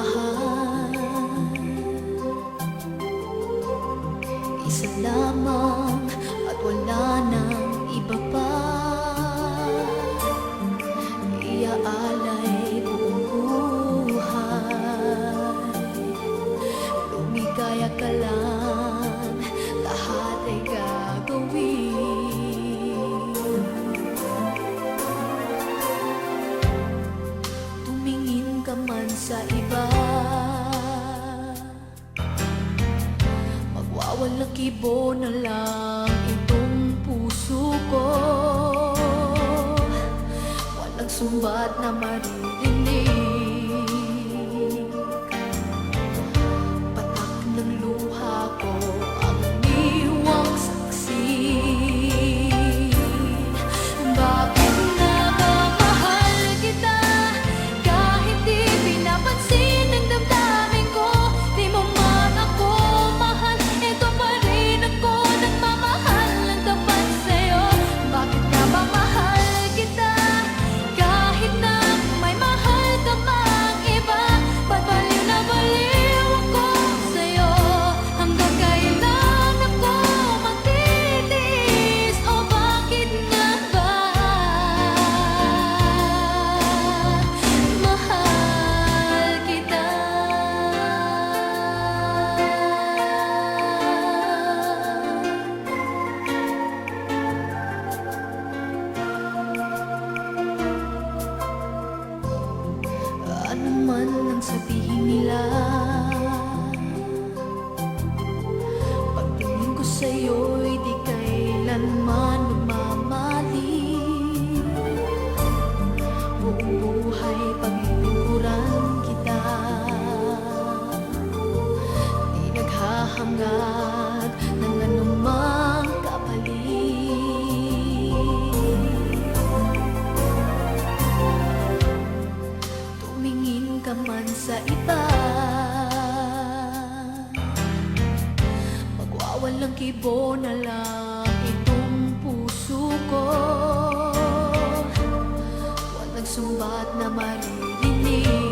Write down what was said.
mahal. Isa lamang at wala nang iba pa. Iaalay buong buhay. Lumigaya ka lang, man sa iba. Magwawalang kibo na lang itong puso ko. Walang sumbat na maririnig man ang sabihin nila. Pagtingin ko sa'yo'y di kailanman lumamali Buong buhay paglilingkuran kita. Di naghahangad sa iba. Magwawalang kibo na lang itong puso ko. Walang sumbat na maririnig